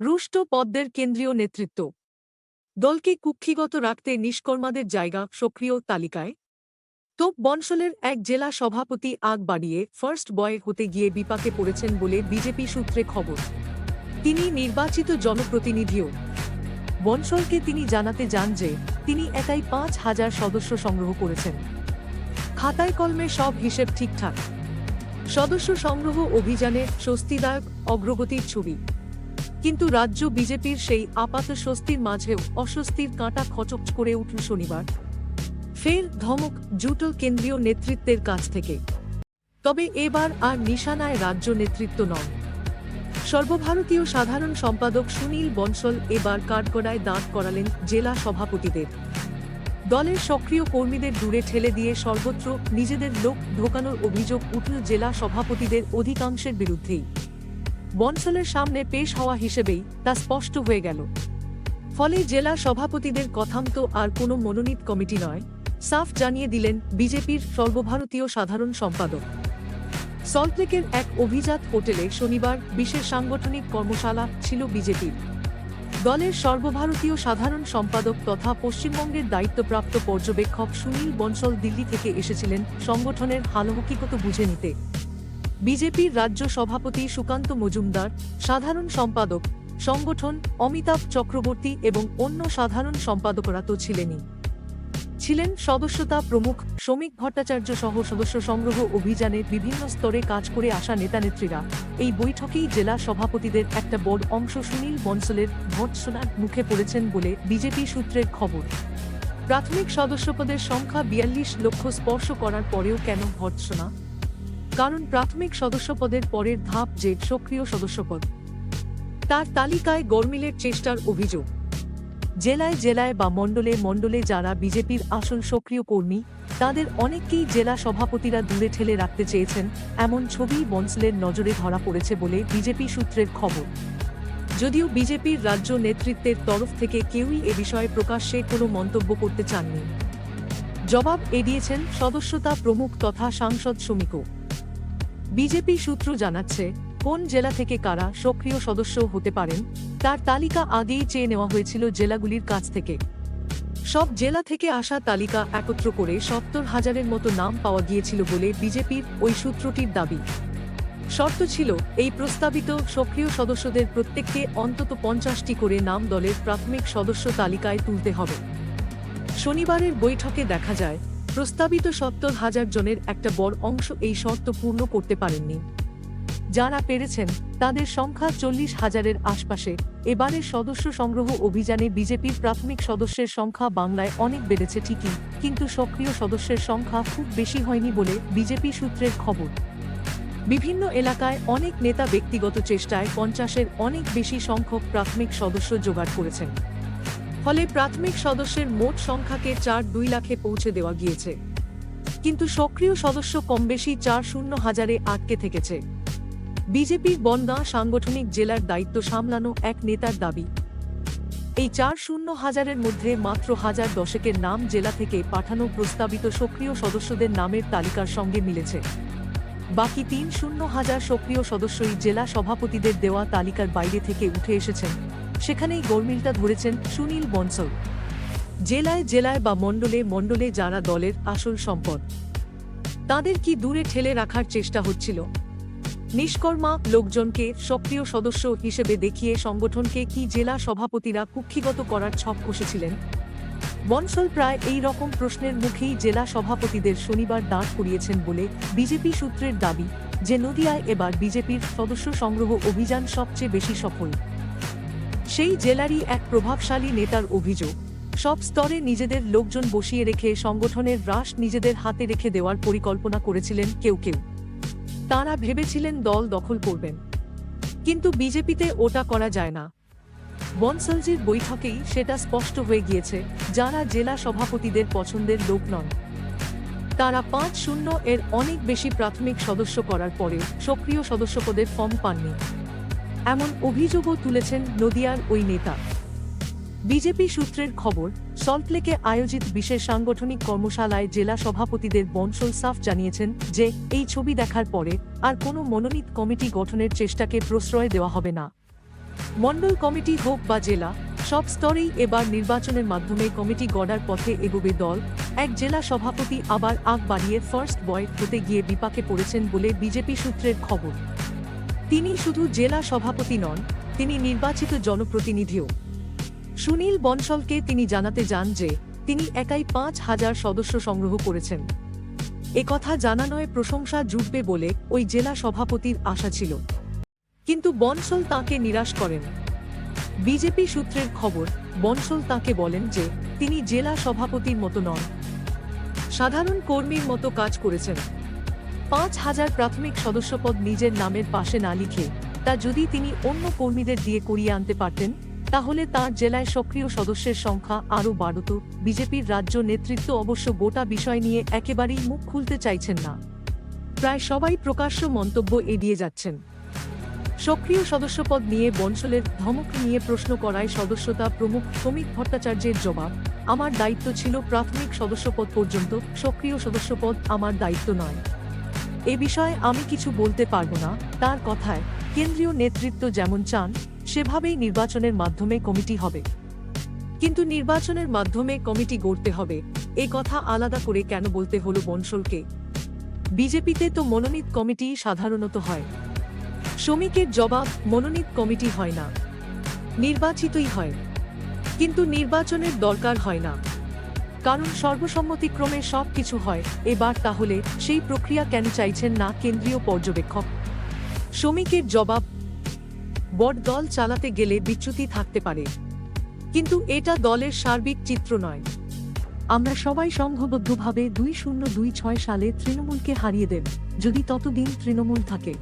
রুষ্ট পদ্মের কেন্দ্রীয় নেতৃত্ব। দলকে কুক্ষিগত রাখতে নিষ্কর্মাদের জায়গা সক্রিয় তালিকায়। তোপ বনশলের এক জেলা সভাপতি আগ বাড়িয়ে ফার্স্ট বয় হতে গিয়ে বিপাকে পড়েছেন বলে বিজেপি সূত্রে খবর। তিনি নির্বাচিত জনপ্রতিনিধিও। বনশলকে তিনি জানাতে যান যে, তিনি একাই পাঁচ হাজার সদস্য সংগ্রহ করেছেন। খাতায় কলমে সব হিসেব ঠিকঠাক। সদস্য সংগ্রহ অভিযানে স্বস্তিদায়ক অগ্রগতির ছবি। কিন্তু রাজ্য বিজেপির সেই আপাত স্বস্তির মাঝেও অস্বস্তির কাঁটা খচক করে উঠল শনিবার। ফের ধমক জুটল কেন্দ্রীয় নেতৃত্বের কাছ থেকে। তবে এবার আর নিশানায় রাজ্য নেতৃত্ব নন। সর্বভারতীয় সাধারণ সম্পাদক সুনীল বনসল এবার কাঠগড়ায় দাঁড় করালেন জেলা সভাপতিদের। দলের সক্রিয় কর্মীদের দূরে ঠেলে দিয়ে সর্বত্র নিজেদের লোক ঢোকানোর অভিযোগ উঠল জেলা সভাপতিদের অধিকাংশের বিরুদ্ধেই। বনসলের সামনে পেশ হওয়া হিসেবেই তা স্পষ্ট হয়ে গেল। ফলে জেলা সভাপতিদের কথান্ত আর কোনো মনোনীত কমিটি নয়, সাফ জানিয়ে দিলেন বিজেপির সর্বভারতীয় সাধারণ সম্পাদক। সল্টলেকের এক অভিজাত হোটেলে শনিবার বিশেষ সাংগঠনিক কর্মশালা ছিল বিজেপির। দলের সর্বভারতীয় সাধারণ সম্পাদক তথা পশ্চিমবঙ্গের দায়িত্বপ্রাপ্ত পর্যবেক্ষক সুনীল বনসল দিল্লি থেকে এসেছিলেন সংগঠনের হালহকিকত বুঝে নিতে। বিজেপির রাজ্য সভাপতি সুকান্ত মজুমদার, সাধারণ সম্পাদক সংগঠন অমিতাভ চক্রবর্তী এবং অন্য সাধারণ সম্পাদকরা তো ছিলেনই। ছিলেন সদস্যতা প্রমুখ শ্রমিক ভট্টাচার্য সহ সদস্য সংগ্রহ অভিযানে বিভিন্ন স্তরে কাজ করে আসা নেতানেত্রীরা। এই বৈঠকেই জেলা সভাপতিদের একটা বড় অংশ সুনীল বনসলের ভর্ৎসনার মুখে পড়েছেন বলে বিজেপি সূত্রের খবর। প্রাথমিক সদস্যপদের সংখ্যা বিয়াল্লিশ লক্ষ স্পর্শ করার পরেও কেন ভর্ৎসনা কারণ প্রাথমিক সদস্যপদের পরের ধাপ যে সক্রিয় সদস্যপদ। তার তালিকায় গরমিলের চেষ্টার অভিযোগ। জেলায় জেলায় বা মণ্ডলে মণ্ডলে যারা বিজেপির আসল সক্রিয় কর্মী, তাদের অনেককেই জেলা সভাপতিরা দূরে ঠেলে রাখতে চেয়েছেন, এমন ছবি বনসলের নজরে ধরা পড়েছে বলে বিজেপি সূত্রের খবর। যদিও বিজেপির রাজ্য নেতৃত্বের তরফ থেকে কেউই এ বিষয়ে প্রকাশ্যে কোনো মন্তব্য করতে চাননি। জবাব এড়িয়েছেন সদস্যতা প্রমুখ তথা সাংসদ শ্রমিকও। বিজেপি সূত্র জানাচ্ছে, কোন জেলা থেকে কারা সক্রিয় সদস্য হতে পারেন, তার তালিকা আগেই চেয়ে নেওয়া হয়েছিল জেলাগুলির কাছ থেকে। সব জেলা থেকে আসা তালিকা একত্র করে সত্তর হাজারের মতো নাম পাওয়া গিয়েছিল বলে বিজেপির ওই সূত্রটির দাবি। শর্ত ছিল, এই প্রস্তাবিত সক্রিয় সদস্যদের প্রত্যেককে অন্তত পঞ্চাশটি করে নাম দলের প্রাথমিক সদস্য তালিকায় তুলতে হবে। শনিবারের বৈঠকে দেখা যায় প্রস্তাবিত সত্তর হাজার জনের একটা বড় অংশ এই শর্ত পূর্ণ করতে পারেননি। যারা পেরেছেন, তাদের সংখ্যা চল্লিশ হাজারের আশপাশে। এবারের সদস্য সংগ্রহ অভিযানে বিজেপির প্রাথমিক সদস্যের সংখ্যা বাংলায় অনেক বেড়েছে ঠিকই, কিন্তু সক্রিয় সদস্যের সংখ্যা খুব বেশি হয়নি বলে বিজেপি সূত্রের খবর। বিভিন্ন এলাকায় অনেক নেতা ব্যক্তিগত চেষ্টায় পঞ্চাশের অনেক বেশি সংখ্যক প্রাথমিক সদস্য জোগাড় করেছেন। ফলে প্রাথমিক সদস্যের মোট সংখ্যাকে চার দুই লাখে পৌঁছে দেওয়া গিয়েছে। কিন্তু সক্রিয় সদস্য কম বেশি চার শূন্য হাজারে আটকে থেকেছে। বিজেপির বনগাঁ সাংগঠনিক জেলার দায়িত্ব সামলানো এক নেতার দাবি। এই চার শূন্য হাজারের মধ্যে মাত্র হাজার দশেকের নাম জেলা থেকে পাঠানো প্রস্তাবিত সক্রিয় সদস্যদের নামের তালিকার সঙ্গে মিলেছে। বাকি তিন শূন্য হাজার সক্রিয় সদস্যই জেলা সভাপতিদের দেওয়া তালিকার বাইরে থেকে উঠে এসেছেন। সেখানেই গরমিলটা ধরেছেন সুনীল বনসল। জেলায় জেলায় বা মণ্ডলে মণ্ডলে যারা দলের আসল সম্পদ, তাদের কি দূরে ঠেলে রাখার চেষ্টা হচ্ছিল? নিষ্কর্মা লোকজনকে সক্রিয় সদস্য হিসেবে দেখিয়ে সংগঠনকে কি জেলা সভাপতিরা কুক্ষিগত করার ছক কষেছিলেন? বনসল প্রায় এই রকম প্রশ্নের মুখেই জেলা সভাপতিদের শনিবার দাঁড় করিয়েছেন বলে বিজেপি সূত্রের দাবি যে নদিয়ায় এবার বিজেপির সদস্য সংগ্রহ অভিযান সবচেয়ে বেশি সফল। সেই জেলারই এক প্রভাবশালী নেতার অভিযোগ, সব স্তরে নিজেদের লোকজন বসিয়ে রেখে সংগঠনের হ্রাস নিজেদের হাতে রেখে দেওয়ার পরিকল্পনা করেছিলেন কেউ কেউ। তাঁরা ভেবেছিলেন দল দখল করবেন। কিন্তু বিজেপিতে ওটা করা যায় না। বনসলজির বৈঠকেই সেটা স্পষ্ট হয়ে গিয়েছে, যারা জেলা সভাপতিদের পছন্দের লোক নন। তারা পাঁচ শূন্য এর অনেক বেশি প্রাথমিক সদস্য করার পরে সক্রিয় সদস্যপদের ফর্ম পাননি। এমন অভিযোগও তুলেছেন নদিয়ার ওই নেতা। বিজেপি সূত্রের খবর সল্টলেকে আয়োজিত বিশেষ সাংগঠনিক কর্মশালায় জেলা সভাপতিদের বনসল সাফ জানিয়েছেন যে, এই ছবি দেখার পরে আর কোনো মনোনীত কমিটি গঠনের চেষ্টাকে প্রশ্রয় দেওয়া হবে না। মণ্ডল কমিটি হোক বা জেলা, সব স্তরেই এবার নির্বাচনের মাধ্যমে কমিটি গড়ার পথে এগোবে দল। এক জেলা সভাপতি আবার আগ বাড়িয়ে ফার্স্ট বয় হতে গিয়ে বিপাকে পড়েছেন বলে বিজেপি সূত্রের খবর। তিনি শুধু জেলা সভাপতি নন, তিনি নির্বাচিত জনপ্রতিনিধিও। সুনীল বনশলকে তিনি জানাতে যান যে, তিনি একাই পাঁচ হাজার সদস্য সংগ্রহ করেছেন। একথা জানানোয় প্রশংসা জুটবে বলে ওই জেলা সভাপতির আশা ছিল। কিন্তু বনসল তাকে নিরাশ করেন। বিজেপি সূত্রের খবর, বনসল তাকে বলেন যে, তিনি জেলা সভাপতির মতো নন। সাধারণ কর্মীর মতো কাজ করেছেন। পাঁচ হাজার প্রাথমিক সদস্যপদ নিজের নামের পাশে না লিখে, তা যদি তিনি অন্য কর্মীদের দিয়ে করিয়ে আনতে পারতেন, তাহলে তার জেলায় সক্রিয় সদস্যের সংখ্যা আরও বাড়ত। বিজেপির রাজ্য নেতৃত্ব অবশ্য গোটা বিষয় নিয়ে একেবারেই মুখ খুলতে চাইছেন না। প্রায় সবাই প্রকাশ্য মন্তব্য এড়িয়ে যাচ্ছেন। সক্রিয় সদস্যপদ নিয়ে বনশলের ধমক নিয়ে প্রশ্ন করায় সদস্যতা প্রমুখ শ্রমিক ভট্টাচার্যের জবাব, আমার দায়িত্ব ছিল প্রাথমিক সদস্যপদ পর্যন্ত, সক্রিয় সদস্যপদ আমার দায়িত্ব নয়। এ বিষয়ে আমি কিছু বলতে পারব না। তার কথায়, কেন্দ্রীয় নেতৃত্ব যেমন চান, সেভাবেই নির্বাচনের মাধ্যমে কমিটি হবে। কিন্তু নির্বাচনের মাধ্যমে কমিটি গড়তে হবে। এ কথা আলাদা করে কেন বলতে হলো বনশলকে? বিজেপিতে তো মনোনীত কমিটি সাধারণত হয়। শ্রমিকের জবাব, মনোনীত কমিটি হয় না। নির্বাচিতই হয়। কিন্তু নির্বাচনের দরকার হয় না। কারণ সর্বসম্মতিক্রমে সব কিছু হয়। এবার তাহলে সেই প্রক্রিয়া কেন চাইছেন না কেন্দ্রীয় পর্যবেক্ষক? শ্রমিকের জবাব, বট দল চালাতে গেলে বিচ্যুতি থাকতে পারে। কিন্তু এটা দলের সার্বিক চিত্র নয়। আমরা সবাই সংঘবদ্ধভাবে দুই শূন্য দুই ছয় সালে তৃণমূলকে হারিয়ে দেব যদি ততদিন তৃণমূল থাকে।